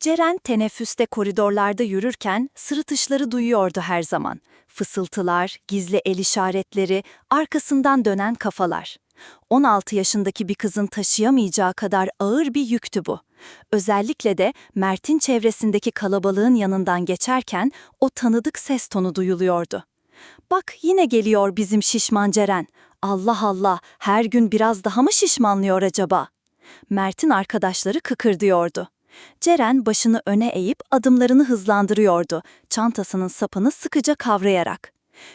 Ceren teneffüste koridorlarda yürürken sırıtışları duyuyordu her zaman. Fısıltılar, gizli el işaretleri, arkasından dönen kafalar. 16 yaşındaki bir kızın taşıyamayacağı kadar ağır bir yüktü bu. Özellikle de Mert'in çevresindeki kalabalığın yanından geçerken o tanıdık ses tonu duyuluyordu. Bak yine geliyor bizim şişman Ceren. Allah Allah, her gün biraz daha mı şişmanlıyor acaba? Mert'in arkadaşları kıkırdıyordu. Ceren başını öne eğip adımlarını hızlandırıyordu, çantasının sapını sıkıca kavrayarak.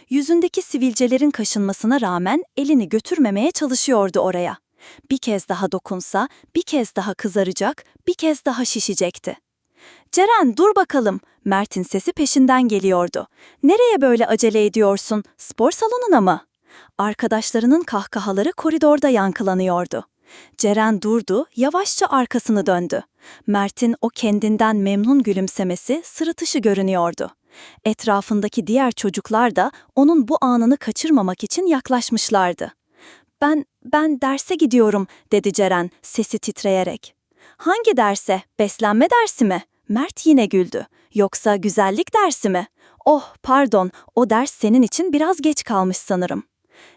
Yüzündeki sivilcelerin kaşınmasına rağmen elini götürmemeye çalışıyordu oraya. Bir kez daha dokunsa, bir kez daha kızaracak, bir kez daha şişecekti. Ceren dur bakalım, Mert'in sesi peşinden geliyordu. Nereye böyle acele ediyorsun, spor salonuna mı? Arkadaşlarının kahkahaları koridorda yankılanıyordu. Ceren durdu, yavaşça arkasını döndü. Mert'in o kendinden memnun gülümsemesi sırıtışı görünüyordu. Etrafındaki diğer çocuklar da onun bu anını kaçırmamak için yaklaşmışlardı. Ben, ben derse gidiyorum, dedi Ceren sesi titreyerek. Hangi derse, beslenme dersi mi? Mert yine güldü. Yoksa güzellik dersi mi? Oh, pardon, o ders senin için biraz geç kalmış sanırım.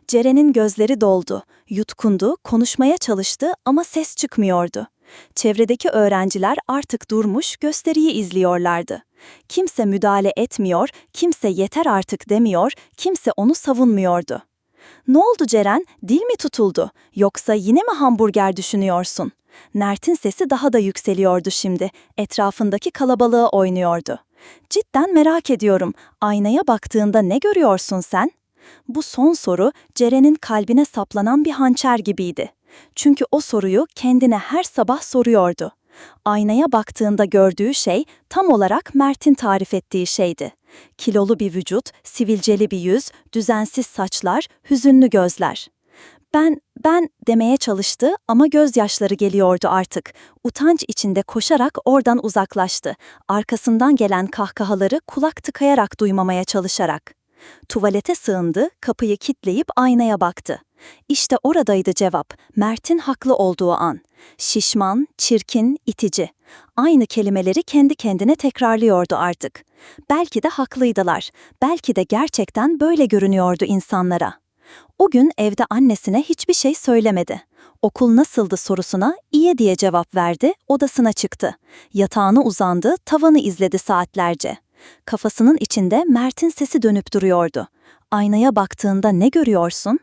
Ceren'in gözleri doldu, yutkundu, konuşmaya çalıştı ama ses çıkmıyordu. Çevredeki öğrenciler artık durmuş, gösteriyi izliyorlardı. Kimse müdahale etmiyor, kimse yeter artık demiyor, kimse onu savunmuyordu. Ne oldu Ceren? Dil mi tutuldu? Yoksa yine mi hamburger düşünüyorsun? Nert'in sesi daha da yükseliyordu şimdi. Etrafındaki kalabalığı oynuyordu. Cidden merak ediyorum. Aynaya baktığında ne görüyorsun sen? Bu son soru Ceren'in kalbine saplanan bir hançer gibiydi. Çünkü o soruyu kendine her sabah soruyordu. Aynaya baktığında gördüğü şey tam olarak Mert'in tarif ettiği şeydi. Kilolu bir vücut, sivilceli bir yüz, düzensiz saçlar, hüzünlü gözler. Ben, ben demeye çalıştı ama gözyaşları geliyordu artık. Utanç içinde koşarak oradan uzaklaştı. Arkasından gelen kahkahaları kulak tıkayarak duymamaya çalışarak. Tuvalete sığındı, kapıyı kitleyip aynaya baktı. İşte oradaydı cevap, Mert'in haklı olduğu an. Şişman, çirkin, itici. Aynı kelimeleri kendi kendine tekrarlıyordu artık. Belki de haklıydılar, belki de gerçekten böyle görünüyordu insanlara. O gün evde annesine hiçbir şey söylemedi. Okul nasıldı sorusuna iyi diye cevap verdi, odasına çıktı. Yatağına uzandı, tavanı izledi saatlerce. Kafasının içinde Mert'in sesi dönüp duruyordu. Aynaya baktığında ne görüyorsun?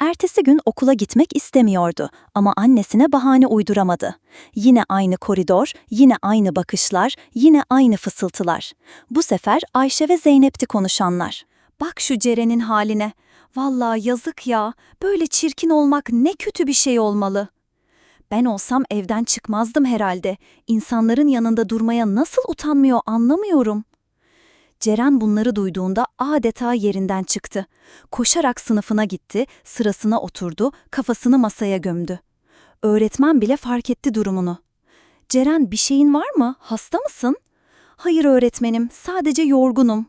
Ertesi gün okula gitmek istemiyordu ama annesine bahane uyduramadı. Yine aynı koridor, yine aynı bakışlar, yine aynı fısıltılar. Bu sefer Ayşe ve Zeynep'ti konuşanlar. Bak şu Ceren'in haline. Vallahi yazık ya, böyle çirkin olmak ne kötü bir şey olmalı. Ben olsam evden çıkmazdım herhalde. İnsanların yanında durmaya nasıl utanmıyor anlamıyorum. Ceren bunları duyduğunda adeta yerinden çıktı. Koşarak sınıfına gitti, sırasına oturdu, kafasını masaya gömdü. Öğretmen bile fark etti durumunu. Ceren bir şeyin var mı? Hasta mısın? Hayır öğretmenim, sadece yorgunum.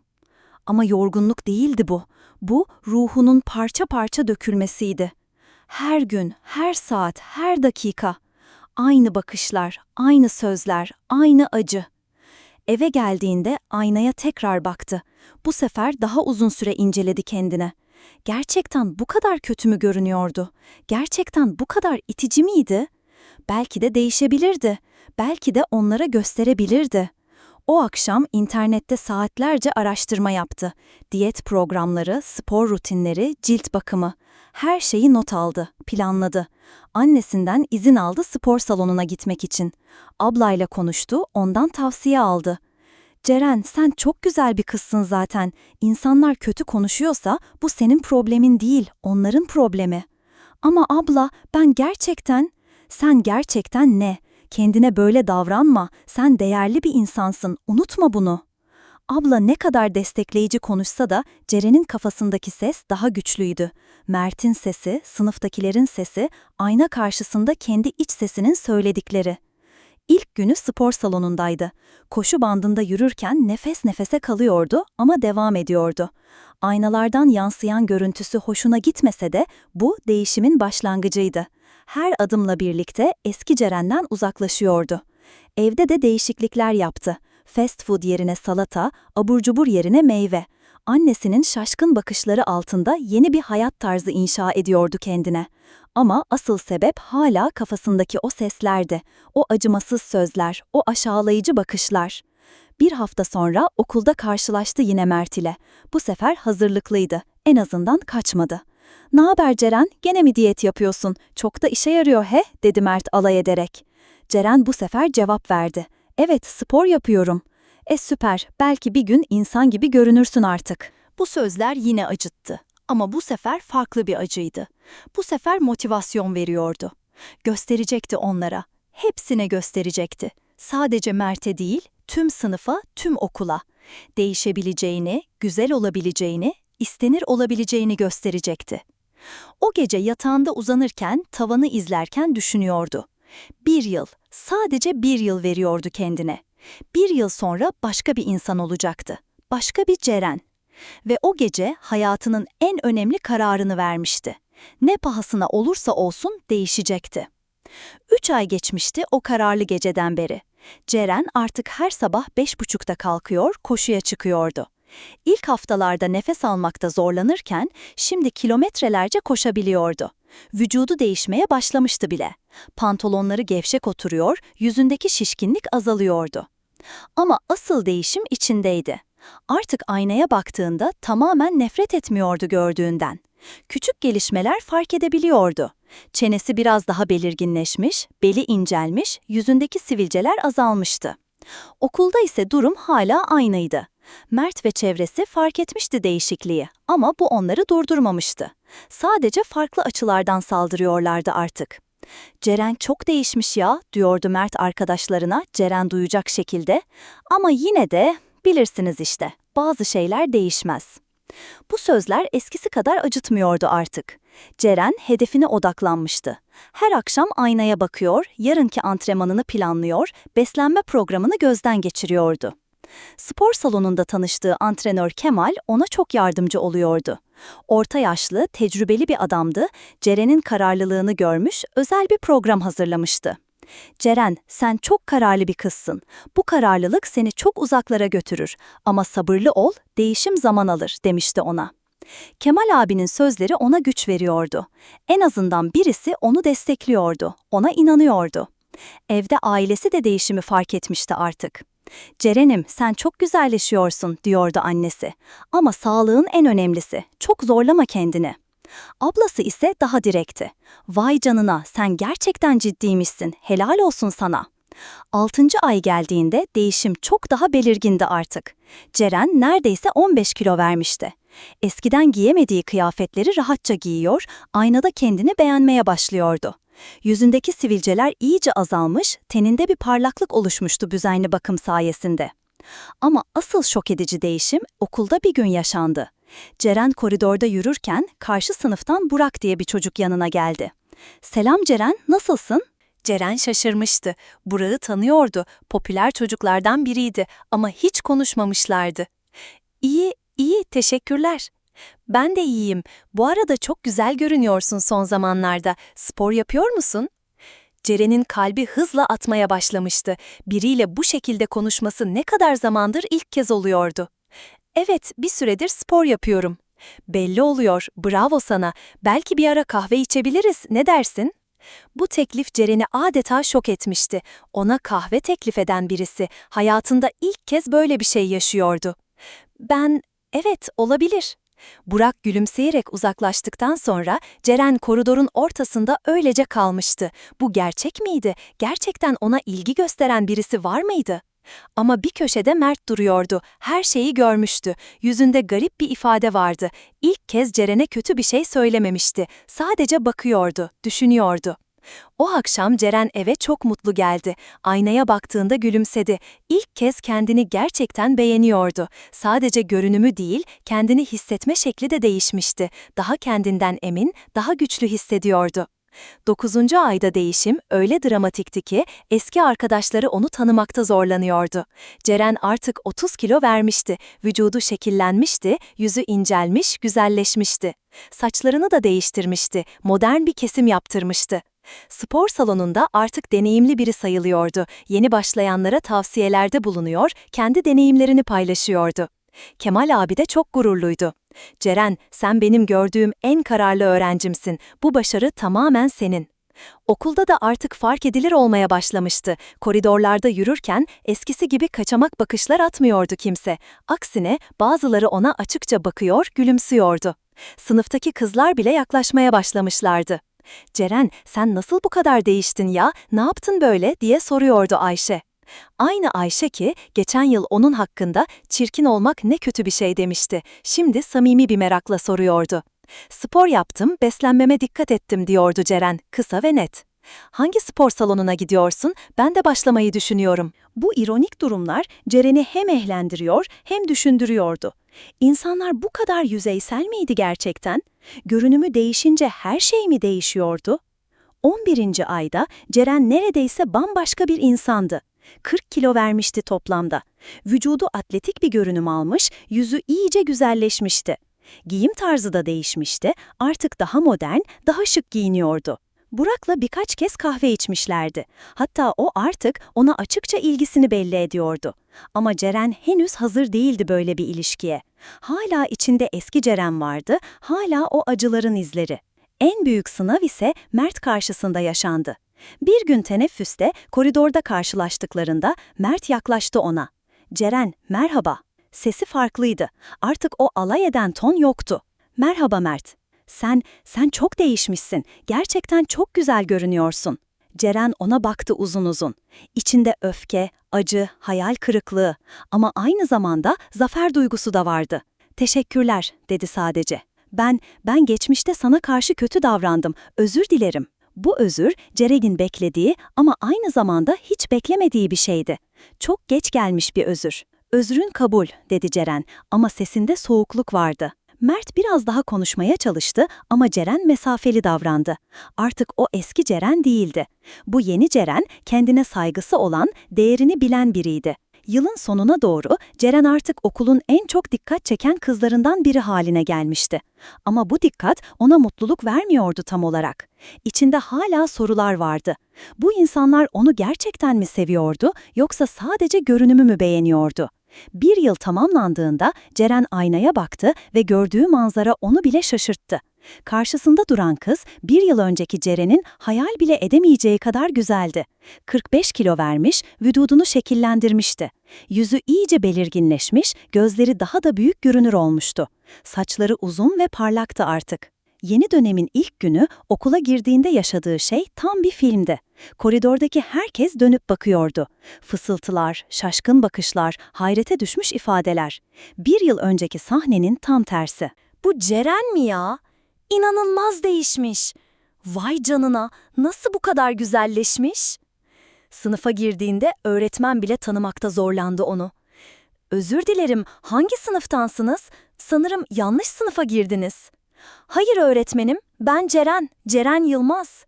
Ama yorgunluk değildi bu. Bu ruhunun parça parça dökülmesiydi. Her gün, her saat, her dakika. Aynı bakışlar, aynı sözler, aynı acı. Eve geldiğinde aynaya tekrar baktı. Bu sefer daha uzun süre inceledi kendine. Gerçekten bu kadar kötü mü görünüyordu? Gerçekten bu kadar itici miydi? Belki de değişebilirdi. Belki de onlara gösterebilirdi. O akşam internette saatlerce araştırma yaptı. Diyet programları, spor rutinleri, cilt bakımı. Her şeyi not aldı, planladı. Annesinden izin aldı spor salonuna gitmek için. Ablayla konuştu, ondan tavsiye aldı. Ceren sen çok güzel bir kızsın zaten. İnsanlar kötü konuşuyorsa bu senin problemin değil, onların problemi. Ama abla ben gerçekten, sen gerçekten ne? Kendine böyle davranma, sen değerli bir insansın, unutma bunu. Abla ne kadar destekleyici konuşsa da Ceren'in kafasındaki ses daha güçlüydü. Mert'in sesi, sınıftakilerin sesi, ayna karşısında kendi iç sesinin söyledikleri. İlk günü spor salonundaydı. Koşu bandında yürürken nefes nefese kalıyordu ama devam ediyordu. Aynalardan yansıyan görüntüsü hoşuna gitmese de bu değişimin başlangıcıydı. Her adımla birlikte eski Ceren'den uzaklaşıyordu. Evde de değişiklikler yaptı. Fast food yerine salata, abur cubur yerine meyve. Annesinin şaşkın bakışları altında yeni bir hayat tarzı inşa ediyordu kendine. Ama asıl sebep hala kafasındaki o seslerdi. O acımasız sözler, o aşağılayıcı bakışlar. Bir hafta sonra okulda karşılaştı yine Mert ile. Bu sefer hazırlıklıydı. En azından kaçmadı. ''Ne haber Ceren? Gene mi diyet yapıyorsun? Çok da işe yarıyor he?'' dedi Mert alay ederek. Ceren bu sefer cevap verdi. ''Evet, spor yapıyorum.'' ''E süper, belki bir gün insan gibi görünürsün artık.'' Bu sözler yine acıttı. Ama bu sefer farklı bir acıydı. Bu sefer motivasyon veriyordu. Gösterecekti onlara. Hepsine gösterecekti. Sadece Mert'e değil, tüm sınıfa, tüm okula. Değişebileceğini, güzel olabileceğini, istenir olabileceğini gösterecekti. O gece yatağında uzanırken, tavanı izlerken düşünüyordu. Bir yıl, sadece bir yıl veriyordu kendine. Bir yıl sonra başka bir insan olacaktı. Başka bir Ceren. Ve o gece hayatının en önemli kararını vermişti. Ne pahasına olursa olsun değişecekti. Üç ay geçmişti o kararlı geceden beri. Ceren artık her sabah beş buçukta kalkıyor, koşuya çıkıyordu. İlk haftalarda nefes almakta zorlanırken şimdi kilometrelerce koşabiliyordu. Vücudu değişmeye başlamıştı bile. Pantolonları gevşek oturuyor, yüzündeki şişkinlik azalıyordu. Ama asıl değişim içindeydi. Artık aynaya baktığında tamamen nefret etmiyordu gördüğünden. Küçük gelişmeler fark edebiliyordu. Çenesi biraz daha belirginleşmiş, beli incelmiş, yüzündeki sivilceler azalmıştı. Okulda ise durum hala aynıydı. Mert ve çevresi fark etmişti değişikliği ama bu onları durdurmamıştı. Sadece farklı açılardan saldırıyorlardı artık. Ceren çok değişmiş ya, diyordu Mert arkadaşlarına Ceren duyacak şekilde. Ama yine de bilirsiniz işte, bazı şeyler değişmez. Bu sözler eskisi kadar acıtmıyordu artık. Ceren hedefine odaklanmıştı. Her akşam aynaya bakıyor, yarınki antrenmanını planlıyor, beslenme programını gözden geçiriyordu. Spor salonunda tanıştığı antrenör Kemal ona çok yardımcı oluyordu. Orta yaşlı, tecrübeli bir adamdı, Ceren'in kararlılığını görmüş, özel bir program hazırlamıştı. Ceren, sen çok kararlı bir kızsın. Bu kararlılık seni çok uzaklara götürür ama sabırlı ol, değişim zaman alır, demişti ona. Kemal abinin sözleri ona güç veriyordu. En azından birisi onu destekliyordu, ona inanıyordu. Evde ailesi de değişimi fark etmişti artık. Ceren'im sen çok güzelleşiyorsun diyordu annesi. Ama sağlığın en önemlisi. Çok zorlama kendini. Ablası ise daha direkti. Vay canına sen gerçekten ciddiymişsin. Helal olsun sana. Altıncı ay geldiğinde değişim çok daha belirgindi artık. Ceren neredeyse 15 kilo vermişti. Eskiden giyemediği kıyafetleri rahatça giyiyor, aynada kendini beğenmeye başlıyordu. Yüzündeki sivilceler iyice azalmış, teninde bir parlaklık oluşmuştu düzenli bakım sayesinde. Ama asıl şok edici değişim okulda bir gün yaşandı. Ceren koridorda yürürken karşı sınıftan Burak diye bir çocuk yanına geldi. "Selam Ceren, nasılsın?" Ceren şaşırmıştı. Burak'ı tanıyordu. Popüler çocuklardan biriydi ama hiç konuşmamışlardı. "İyi, iyi, teşekkürler." Ben de iyiyim. Bu arada çok güzel görünüyorsun son zamanlarda. Spor yapıyor musun? Ceren'in kalbi hızla atmaya başlamıştı. Biriyle bu şekilde konuşması ne kadar zamandır ilk kez oluyordu. Evet, bir süredir spor yapıyorum. Belli oluyor, bravo sana. Belki bir ara kahve içebiliriz, ne dersin? Bu teklif Ceren'i adeta şok etmişti. Ona kahve teklif eden birisi hayatında ilk kez böyle bir şey yaşıyordu. Ben, evet olabilir. Burak gülümseyerek uzaklaştıktan sonra Ceren koridorun ortasında öylece kalmıştı. Bu gerçek miydi? Gerçekten ona ilgi gösteren birisi var mıydı? Ama bir köşede Mert duruyordu. Her şeyi görmüştü. Yüzünde garip bir ifade vardı. İlk kez Ceren'e kötü bir şey söylememişti. Sadece bakıyordu, düşünüyordu. O akşam Ceren eve çok mutlu geldi. Aynaya baktığında gülümsedi. İlk kez kendini gerçekten beğeniyordu. Sadece görünümü değil, kendini hissetme şekli de değişmişti. Daha kendinden emin, daha güçlü hissediyordu. Dokuzuncu ayda değişim öyle dramatikti ki eski arkadaşları onu tanımakta zorlanıyordu. Ceren artık 30 kilo vermişti, vücudu şekillenmişti, yüzü incelmiş, güzelleşmişti. Saçlarını da değiştirmişti, modern bir kesim yaptırmıştı. Spor salonunda artık deneyimli biri sayılıyordu. Yeni başlayanlara tavsiyelerde bulunuyor, kendi deneyimlerini paylaşıyordu. Kemal abi de çok gururluydu. Ceren, sen benim gördüğüm en kararlı öğrencimsin. Bu başarı tamamen senin. Okulda da artık fark edilir olmaya başlamıştı. Koridorlarda yürürken eskisi gibi kaçamak bakışlar atmıyordu kimse. Aksine bazıları ona açıkça bakıyor, gülümsüyordu. Sınıftaki kızlar bile yaklaşmaya başlamışlardı. Ceren, sen nasıl bu kadar değiştin ya, ne yaptın böyle diye soruyordu Ayşe. Aynı Ayşe ki geçen yıl onun hakkında çirkin olmak ne kötü bir şey demişti. Şimdi samimi bir merakla soruyordu. Spor yaptım, beslenmeme dikkat ettim diyordu Ceren, kısa ve net. Hangi spor salonuna gidiyorsun? Ben de başlamayı düşünüyorum. Bu ironik durumlar Ceren'i hem ehlendiriyor hem düşündürüyordu. İnsanlar bu kadar yüzeysel miydi gerçekten? Görünümü değişince her şey mi değişiyordu? 11. ayda Ceren neredeyse bambaşka bir insandı. 40 kilo vermişti toplamda. Vücudu atletik bir görünüm almış, yüzü iyice güzelleşmişti. Giyim tarzı da değişmişti, artık daha modern, daha şık giyiniyordu. Burak'la birkaç kez kahve içmişlerdi. Hatta o artık ona açıkça ilgisini belli ediyordu. Ama Ceren henüz hazır değildi böyle bir ilişkiye. Hala içinde eski Ceren vardı, hala o acıların izleri. En büyük sınav ise Mert karşısında yaşandı. Bir gün teneffüste koridorda karşılaştıklarında Mert yaklaştı ona. Ceren, merhaba. Sesi farklıydı. Artık o alay eden ton yoktu. Merhaba Mert. Sen, sen çok değişmişsin. Gerçekten çok güzel görünüyorsun. Ceren ona baktı uzun uzun. İçinde öfke, acı, hayal kırıklığı ama aynı zamanda zafer duygusu da vardı. Teşekkürler, dedi sadece. Ben, ben geçmişte sana karşı kötü davrandım. Özür dilerim. Bu özür, Ceren'in beklediği ama aynı zamanda hiç beklemediği bir şeydi. Çok geç gelmiş bir özür. Özrün kabul, dedi Ceren ama sesinde soğukluk vardı. Mert biraz daha konuşmaya çalıştı ama Ceren mesafeli davrandı. Artık o eski Ceren değildi. Bu yeni Ceren kendine saygısı olan, değerini bilen biriydi. Yılın sonuna doğru Ceren artık okulun en çok dikkat çeken kızlarından biri haline gelmişti. Ama bu dikkat ona mutluluk vermiyordu tam olarak. İçinde hala sorular vardı. Bu insanlar onu gerçekten mi seviyordu yoksa sadece görünümü mü beğeniyordu? Bir yıl tamamlandığında Ceren aynaya baktı ve gördüğü manzara onu bile şaşırttı. Karşısında duran kız bir yıl önceki Ceren'in hayal bile edemeyeceği kadar güzeldi. 45 kilo vermiş, vücudunu şekillendirmişti. Yüzü iyice belirginleşmiş, gözleri daha da büyük görünür olmuştu. Saçları uzun ve parlaktı artık. Yeni dönemin ilk günü okula girdiğinde yaşadığı şey tam bir filmdi. Koridordaki herkes dönüp bakıyordu. Fısıltılar, şaşkın bakışlar, hayrete düşmüş ifadeler. Bir yıl önceki sahnenin tam tersi. Bu Ceren mi ya? İnanılmaz değişmiş. Vay canına, nasıl bu kadar güzelleşmiş? Sınıfa girdiğinde öğretmen bile tanımakta zorlandı onu. Özür dilerim, hangi sınıftansınız? Sanırım yanlış sınıfa girdiniz. Hayır öğretmenim, ben Ceren, Ceren Yılmaz.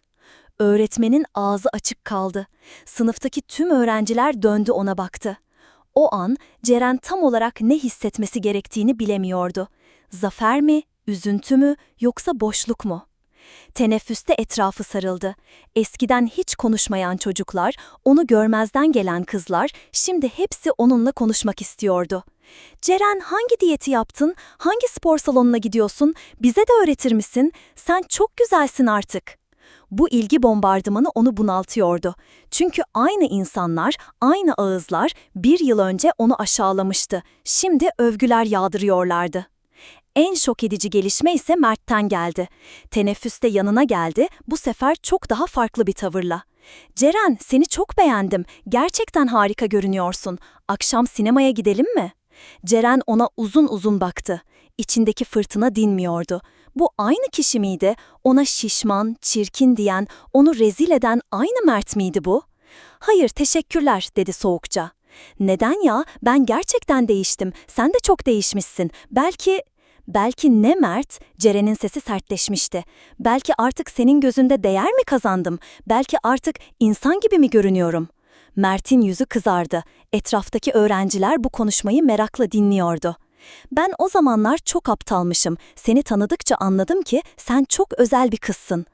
Öğretmenin ağzı açık kaldı. Sınıftaki tüm öğrenciler döndü ona baktı. O an Ceren tam olarak ne hissetmesi gerektiğini bilemiyordu. Zafer mi, üzüntü mü yoksa boşluk mu? Teneffüste etrafı sarıldı. Eskiden hiç konuşmayan çocuklar, onu görmezden gelen kızlar şimdi hepsi onunla konuşmak istiyordu. Ceren hangi diyeti yaptın? Hangi spor salonuna gidiyorsun? Bize de öğretir misin? Sen çok güzelsin artık. Bu ilgi bombardımanı onu bunaltıyordu. Çünkü aynı insanlar, aynı ağızlar bir yıl önce onu aşağılamıştı. Şimdi övgüler yağdırıyorlardı. En şok edici gelişme ise Mert'ten geldi. Teneffüste yanına geldi, bu sefer çok daha farklı bir tavırla. Ceren, seni çok beğendim. Gerçekten harika görünüyorsun. Akşam sinemaya gidelim mi? Ceren ona uzun uzun baktı. İçindeki fırtına dinmiyordu. Bu aynı kişi miydi? Ona şişman, çirkin diyen, onu rezil eden aynı Mert miydi bu? Hayır, teşekkürler, dedi soğukça. Neden ya? Ben gerçekten değiştim. Sen de çok değişmişsin. Belki... Belki ne Mert? Ceren'in sesi sertleşmişti. Belki artık senin gözünde değer mi kazandım? Belki artık insan gibi mi görünüyorum? Mert'in yüzü kızardı. Etraftaki öğrenciler bu konuşmayı merakla dinliyordu. Ben o zamanlar çok aptalmışım. Seni tanıdıkça anladım ki sen çok özel bir kızsın.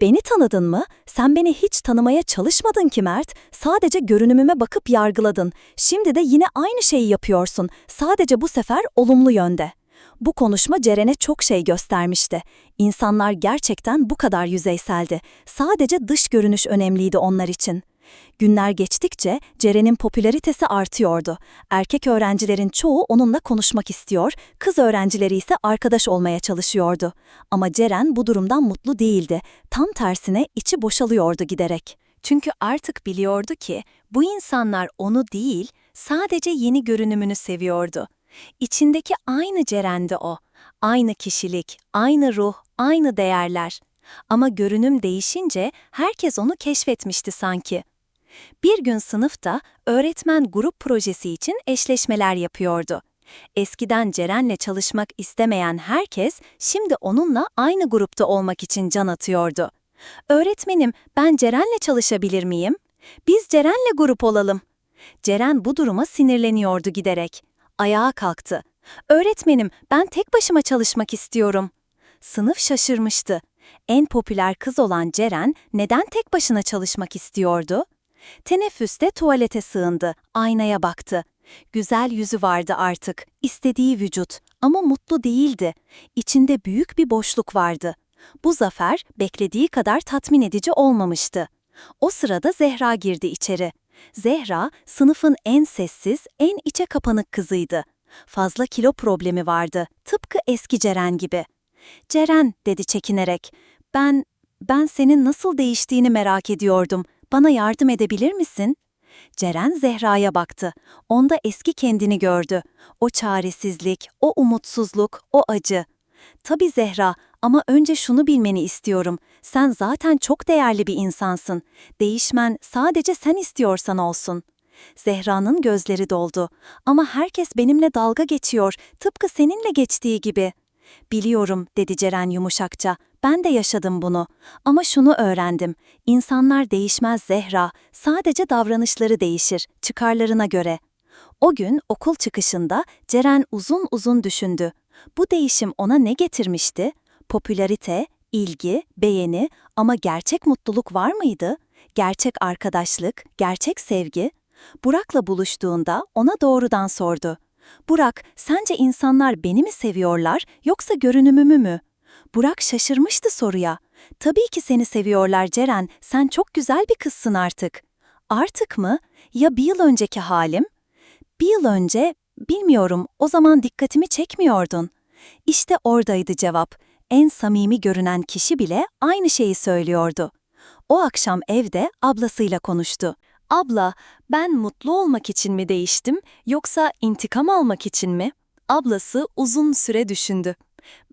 Beni tanıdın mı? Sen beni hiç tanımaya çalışmadın ki Mert. Sadece görünümüme bakıp yargıladın. Şimdi de yine aynı şeyi yapıyorsun. Sadece bu sefer olumlu yönde. Bu konuşma Ceren'e çok şey göstermişti. İnsanlar gerçekten bu kadar yüzeyseldi. Sadece dış görünüş önemliydi onlar için. Günler geçtikçe Ceren'in popülaritesi artıyordu. Erkek öğrencilerin çoğu onunla konuşmak istiyor, kız öğrencileri ise arkadaş olmaya çalışıyordu. Ama Ceren bu durumdan mutlu değildi. Tam tersine içi boşalıyordu giderek. Çünkü artık biliyordu ki bu insanlar onu değil, sadece yeni görünümünü seviyordu. İçindeki aynı Ceren'di o. Aynı kişilik, aynı ruh, aynı değerler. Ama görünüm değişince herkes onu keşfetmişti sanki. Bir gün sınıfta öğretmen grup projesi için eşleşmeler yapıyordu. Eskiden Ceren'le çalışmak istemeyen herkes şimdi onunla aynı grupta olmak için can atıyordu. Öğretmenim, ben Ceren'le çalışabilir miyim? Biz Ceren'le grup olalım. Ceren bu duruma sinirleniyordu giderek. Ayağa kalktı. Öğretmenim, ben tek başıma çalışmak istiyorum. Sınıf şaşırmıştı. En popüler kız olan Ceren neden tek başına çalışmak istiyordu? Teneffüste tuvalete sığındı, aynaya baktı. Güzel yüzü vardı artık, istediği vücut ama mutlu değildi. İçinde büyük bir boşluk vardı. Bu zafer beklediği kadar tatmin edici olmamıştı. O sırada Zehra girdi içeri. Zehra, sınıfın en sessiz, en içe kapanık kızıydı. Fazla kilo problemi vardı, tıpkı eski Ceren gibi. Ceren, dedi çekinerek, ben, ben senin nasıl değiştiğini merak ediyordum. Bana yardım edebilir misin? Ceren Zehra'ya baktı. Onda eski kendini gördü. O çaresizlik, o umutsuzluk, o acı. Tabii Zehra ama önce şunu bilmeni istiyorum. Sen zaten çok değerli bir insansın. Değişmen sadece sen istiyorsan olsun. Zehra'nın gözleri doldu. Ama herkes benimle dalga geçiyor, tıpkı seninle geçtiği gibi. Biliyorum, dedi Ceren yumuşakça. Ben de yaşadım bunu. Ama şunu öğrendim. İnsanlar değişmez Zehra, sadece davranışları değişir, çıkarlarına göre. O gün okul çıkışında Ceren uzun uzun düşündü. Bu değişim ona ne getirmişti? Popülarite, ilgi, beğeni ama gerçek mutluluk var mıydı? Gerçek arkadaşlık, gerçek sevgi? Burak'la buluştuğunda ona doğrudan sordu. Burak, sence insanlar beni mi seviyorlar yoksa görünümümü mü? Burak şaşırmıştı soruya. Tabii ki seni seviyorlar Ceren, sen çok güzel bir kızsın artık. Artık mı? Ya bir yıl önceki halim? Bir yıl önce, bilmiyorum, o zaman dikkatimi çekmiyordun. İşte oradaydı cevap. En samimi görünen kişi bile aynı şeyi söylüyordu. O akşam evde ablasıyla konuştu. Abla, ben mutlu olmak için mi değiştim yoksa intikam almak için mi? Ablası uzun süre düşündü.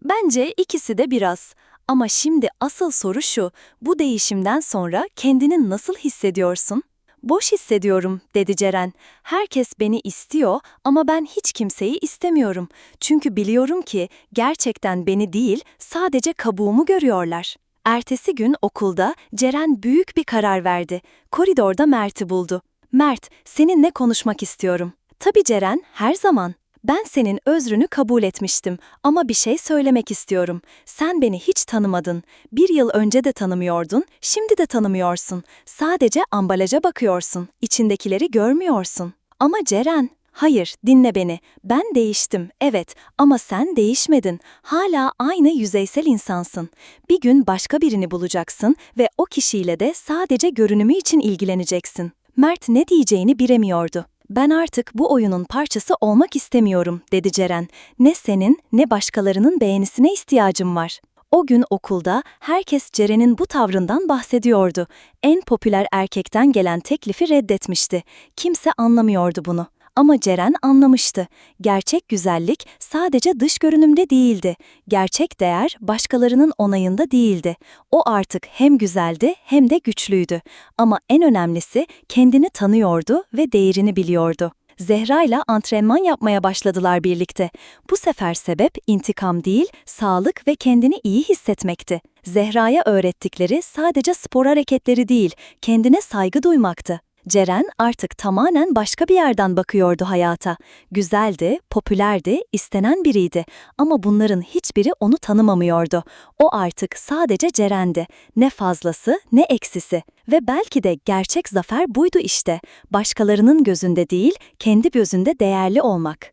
Bence ikisi de biraz. Ama şimdi asıl soru şu, bu değişimden sonra kendini nasıl hissediyorsun? Boş hissediyorum, dedi Ceren. Herkes beni istiyor ama ben hiç kimseyi istemiyorum. Çünkü biliyorum ki gerçekten beni değil, sadece kabuğumu görüyorlar. Ertesi gün okulda Ceren büyük bir karar verdi. Koridorda Mert'i buldu. Mert, seninle konuşmak istiyorum. Tabii Ceren, her zaman. Ben senin özrünü kabul etmiştim ama bir şey söylemek istiyorum. Sen beni hiç tanımadın. Bir yıl önce de tanımıyordun, şimdi de tanımıyorsun. Sadece ambalaja bakıyorsun, içindekileri görmüyorsun. Ama Ceren, hayır dinle beni. Ben değiştim, evet ama sen değişmedin. Hala aynı yüzeysel insansın. Bir gün başka birini bulacaksın ve o kişiyle de sadece görünümü için ilgileneceksin. Mert ne diyeceğini bilemiyordu. Ben artık bu oyunun parçası olmak istemiyorum, dedi Ceren. Ne senin ne başkalarının beğenisine ihtiyacım var. O gün okulda herkes Ceren'in bu tavrından bahsediyordu. En popüler erkekten gelen teklifi reddetmişti. Kimse anlamıyordu bunu. Ama Ceren anlamıştı. Gerçek güzellik sadece dış görünümde değildi. Gerçek değer başkalarının onayında değildi. O artık hem güzeldi hem de güçlüydü. Ama en önemlisi kendini tanıyordu ve değerini biliyordu. Zehra ile antrenman yapmaya başladılar birlikte. Bu sefer sebep intikam değil, sağlık ve kendini iyi hissetmekti. Zehra'ya öğrettikleri sadece spor hareketleri değil, kendine saygı duymaktı. Ceren artık tamamen başka bir yerden bakıyordu hayata. Güzeldi, popülerdi, istenen biriydi ama bunların hiçbiri onu tanımamıyordu. O artık sadece Ceren'di. Ne fazlası ne eksisi. Ve belki de gerçek zafer buydu işte. Başkalarının gözünde değil, kendi gözünde değerli olmak.